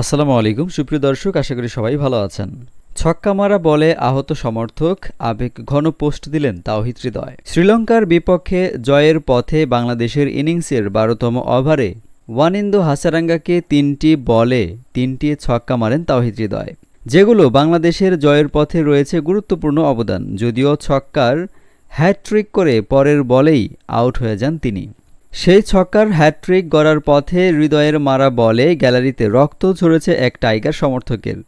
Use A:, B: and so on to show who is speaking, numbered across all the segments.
A: আসসালামু আলাইকুম। সুপ্রিয় দর্শক, আশা করি সবাই ভালো আছেন। ছক্কা মারা বলে আহত সমর্থক আবেগ ঘন পোস্ট দিলেন তাওহিদ হৃদয়। শ্রীলঙ্কার বিপক্ষে জয়ের পথে বাংলাদেশের ইনিংসের বারোতম ওভারে ওয়ানিন্দু হাসারাঙ্গাকে তিনটি বলে তিনটি ছক্কা মারেন তাওহিদ হৃদয়। যেগুলো বাংলাদেশের জয়ের পথে রয়েছে গুরুত্বপূর্ণ অবদান, যদিও ছক্কার হ্যাট্রিক করে পরের বলেই আউট হয়ে যান তিনি। সেই ছক্কার হ্যাট্রিক গড়ার পথে হৃদয়ের মারা বলে গ্যালারিতে রক্ত ঝরেছে এক টাইগার সমর্থকের।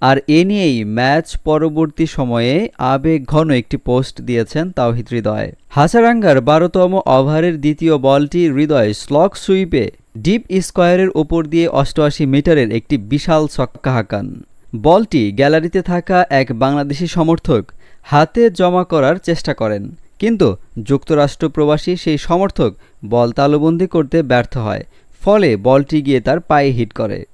A: আর এ নিয়েই ম্যাচ পরবর্তী সময়ে আবেগ ঘন একটি পোস্ট দিয়েছেন তাওহিদ হৃদয়। হাসারাঙ্গার বারোতম ওভারের দ্বিতীয় বলটি হৃদয় স্লক সুইপে ডিপ স্কোয়ারের ওপর দিয়ে অষ্টআশি মিটারের একটি বিশাল ছক্কা হাঁকান। বলটি গ্যালারিতে থাকা এক বাংলাদেশি সমর্থক হাতে জমা করার চেষ্টা করেন। কিন্তু যুক্তরাষ্ট্র প্রবাসী সেই সমর্থক বল তালুবন্দি করতে ব্যর্থ হয়, ফলে বলটি গিয়ে তার পায়ে হিট করে।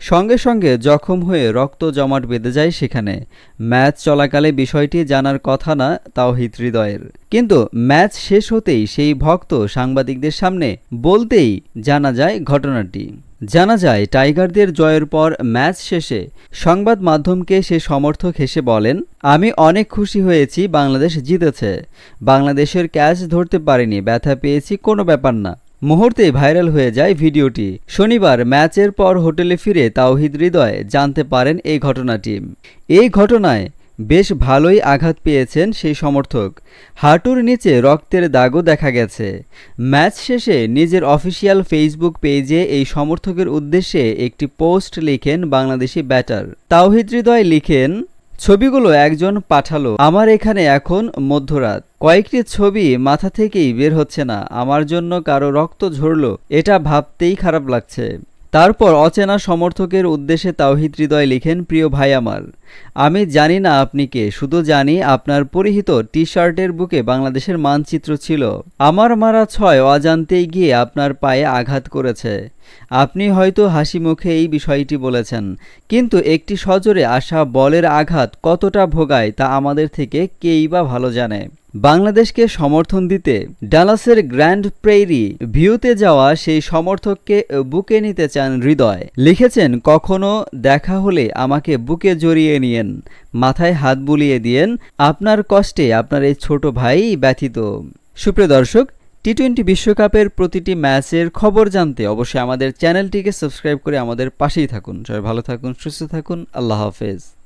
A: সঙ্গে সঙ্গে জখম হয়ে রক্ত জমাট বেঁধে যায় সেখানে। ম্যাচ চলাকালে বিষয়টি জানার কথা না তাও হৃদয়ের। কিন্তু ম্যাচ শেষ হতেই সেই ভক্ত সাংবাদিকদের সামনে বলতেই জানা যায় ঘটনাটি। জানা যায়, টাইগারদের জয়ের পর ম্যাচ শেষে সংবাদ মাধ্যমকে সে সমর্থক হেসে বলেন, আমি অনেক খুশি হয়েছি, বাংলাদেশ জিতেছে। বাংলাদেশের ক্যাচ ধরতে পারিনি, ব্যথা পেয়েছি, কোনো ব্যাপার না। মুহূর্তে ভাইরাল হয়ে যায় ভিডিওটি। শনিবার ম্যাচের পর হোটেলে ফিরে তাওহিদ হৃদয় জানতে পারেন এই ঘটনাটি এই ঘটনায় বেশ ভালোই আঘাত পেয়েছেন সেই সমর্থক। হাঁটুর নিচে রক্তের দাগও দেখা গেছে। ম্যাচ শেষে নিজের অফিসিয়াল ফেসবুক পেজে এই সমর্থকের উদ্দেশ্যে একটি পোস্ট লিখেন বাংলাদেশি ব্যাটার। তাওহিদ হৃদয় লিখেন, ছবিগুলো একজন পাঠালো, আমার এখানে এখন মধ্যরাত। কয়েকটি ছবি মাথা থেকেই বের হচ্ছে না, আমার জন্য কারও রক্ত ঝরল, এটা ভাবতেই খারাপ লাগছে। তারপর অচেনা সমর্থকের উদ্দেশ্যে তাওহিদ হৃদয় লিখেন, প্রিয় ভাই আমার, আমি জানি না আপনি কে, শুধু জানি আপনার পরিহিত টি শার্টের বুকে বাংলাদেশের মানচিত্র ছিল। আমার মারা ছয় অজান্তেই গিয়ে আপনার পায়ে আঘাত করেছে। আপনি হয়তো হাসি মুখে এই বিষয়টি বলেছেন, কিন্তু একটি সজোরে আসা বলের আঘাত কতটা ভোগায় তা আমাদের থেকে কেই বা ভালো জানে। বাংলাদেশকে সমর্থন দিতে ডালাসের গ্র্যান্ড প্রেইরি ভিউতে যাওয়া সেই সমর্থককে বুকে নিতে চান হৃদয়। লিখেছেন, কখনো দেখা হলে আমাকে বুকে জড়িয়ে নিয়েন, মাথায় হাত বুলিয়ে দিয়েন, আপনার কষ্টে আপনার এই ছোট ভাই ব্যথিত। সুপ্রিয় দর্শক, টি টোয়েন্টি বিশ্বকাপের প্রতিটি ম্যাচের খবর জানতে অবশ্যই আমাদের চ্যানেলটিকে সাবস্ক্রাইব করে আমাদের পাশেই থাকুন। সবাই ভালো থাকুন, সুস্থ থাকুন, আল্লাহ হাফেজ।